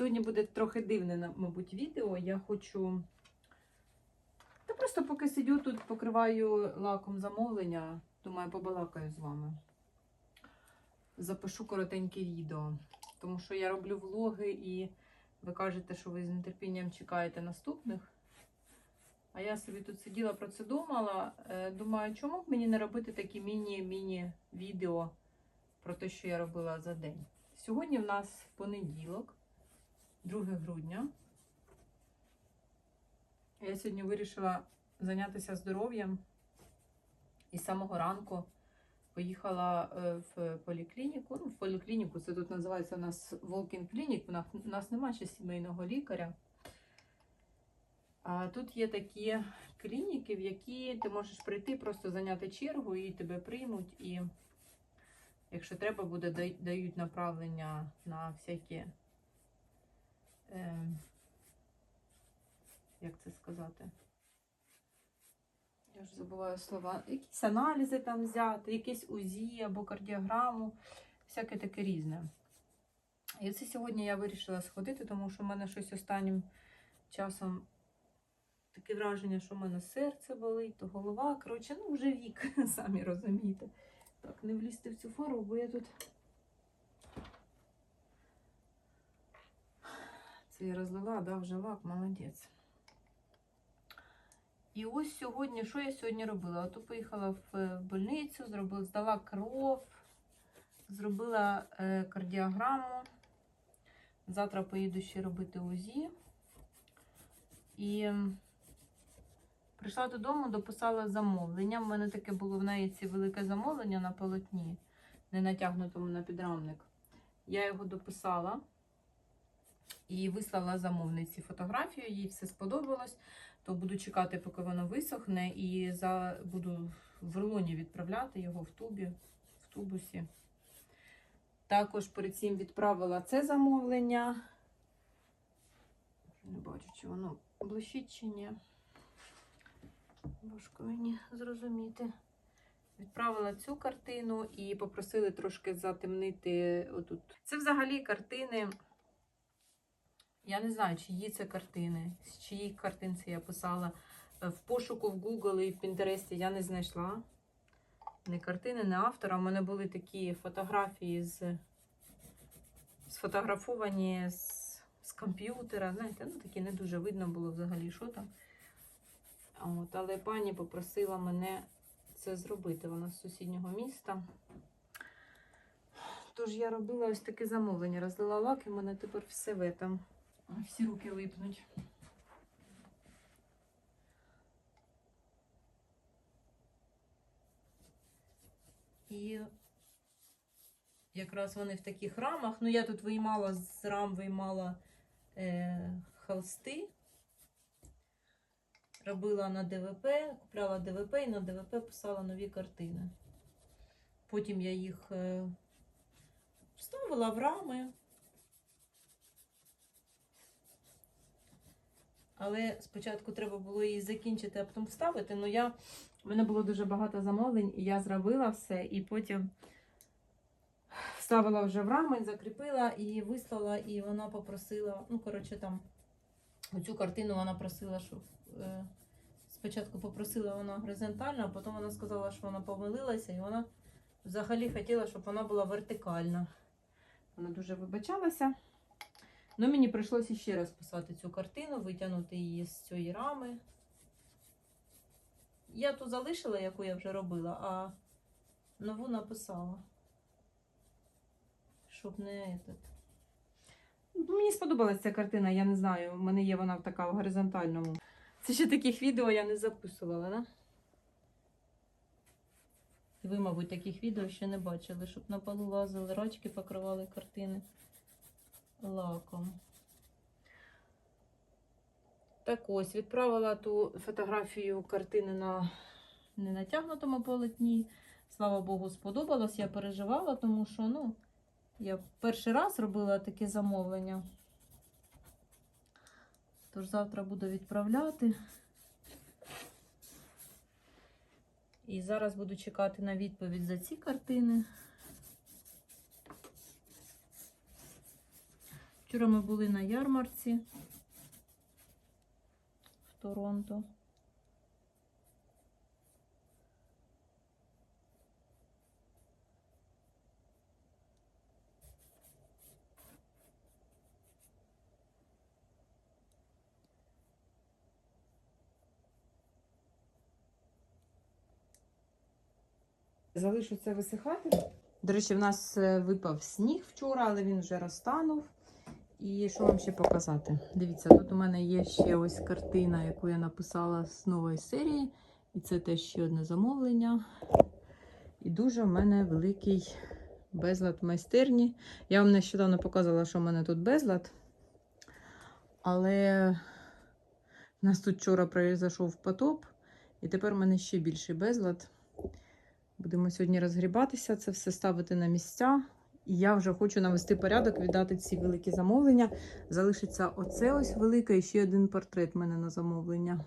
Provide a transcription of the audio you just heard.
Сьогодні буде трохи дивне, мабуть, відео. Я хочу. Та просто поки сидю тут, покриваю лаком замовлення. Думаю, побалакаю з вами. Запишу коротеньке відео. Тому що я роблю влоги і ви кажете, що ви з нетерпінням чекаєте наступних. А я собі тут сиділа про це думала. Е, Думаю, чому б мені не робити такі міні-міні відео про те, що я робила за день. Сьогодні в нас понеділок, 2 грудня. Я сьогодні вирішила зайнятися здоров'ям і з самого ранку поїхала е, в поліклініку. Ну, в поліклініку це тут називається у нас Волкін клінік. У нас, немає ще сімейного лікаря. А тут є такі клініки, в які ти можеш прийти, просто зайняти чергу і тебе приймуть. І якщо треба буде, дають направлення на всякі. Е, як це сказати? Я ж забуваю слова. Якісь аналізи там взяти, якесь УЗІ або кардіограму, всяке таке різне. І це сьогодні я вирішила сходити, тому що в мене щось останнім часом таке враження, що в мене серце болить, то голова. Коротше, ну вже вік, самі розумієте. Так, не влізти в цю фарбу, бо я тут. Це розлила, да, вже лак, молодець. І ось сьогодні, що я сьогодні робила? Ото поїхала в е, больницю, зробила, здала кров, зробила е, кардіограму. Завтра поїду ще робити УЗІ. І прийшла додому, дописала замовлення. У мене таке було в неї ці велике замовлення на полотні, не натягнутому на підрамник. Я його дописала і вислала замовниці фотографію, їй все сподобалось то буду чекати, поки воно висохне, і за, буду в рулоні відправляти його в тубі, в тубусі. Також перед цим відправила це замовлення. Не бачу, чи воно блищить чи ні. Важко мені зрозуміти. Відправила цю картину і попросили трошки затемнити отут. Це взагалі картини. Я не знаю, чиї це картини, з чиїх картин це я писала. Е, В пошуку в Google і в Pinterest я не знайшла. Не картини, не автора. У мене були такі фотографії з сфотографовані з, з комп'ютера. Знаєте, ну такі не дуже видно було взагалі, що там. От, але пані попросила мене це зробити. Вона з сусіднього міста. Тож я робила ось таке замовлення. Розлила лак, і в мене тепер все в этом. Всі руки липнуть. І якраз вони в таких рамах. Ну, я тут виймала з рам, виймала е, холсти. Робила на ДВП, купляла ДВП і на ДВП писала нові картини. Потім я їх е, вставила в рами. Але спочатку треба було її закінчити, а потім вставити. Ну я у мене було дуже багато замовлень, і я зробила все, і потім вставила вже в рами, закріпила і вислала, і вона попросила, ну, коротше, там оцю картину вона просила, щоб е, спочатку попросила вона горизонтально, а потім вона сказала, що вона помилилася, і вона взагалі хотіла, щоб вона була вертикальна. Вона дуже вибачалася. Ну, мені прийшлося ще раз писати цю картину, витягнути її з цієї рами. Я ту залишила, яку я вже робила, а нову написала. Щоб не этот. Ну, Мені сподобалася ця картина, я не знаю. У мене є вона така в горизонтальному. Це ще таких відео я не записувала, да? Ви, мабуть, таких відео ще не бачили, щоб на полу лазили, рачки покривали картини лаком. Так ось, відправила ту фотографію картини на ненатягнутому полотні. Слава Богу, сподобалось. Я переживала, тому що, ну, я перший раз робила таке замовлення. Тож завтра буду відправляти. І зараз буду чекати на відповідь за ці картини. Вчора ми були на ярмарці в Торонто. Залишу це висихати. До речі, в нас е, випав сніг вчора, але він вже розтанув. І що вам ще показати? Дивіться, тут у мене є ще ось картина, яку я написала з нової серії. І це теж ще одне замовлення. І дуже в мене великий безлад в майстерні. Я вам нещодавно показувала, що в мене тут безлад. Але в нас тут вчора пройшов потоп, і тепер в мене ще більший безлад. Будемо сьогодні розгрібатися, це все ставити на місця. І я вже хочу навести порядок, віддати ці великі замовлення. Залишиться оце ось велике і ще один портрет в мене на замовлення.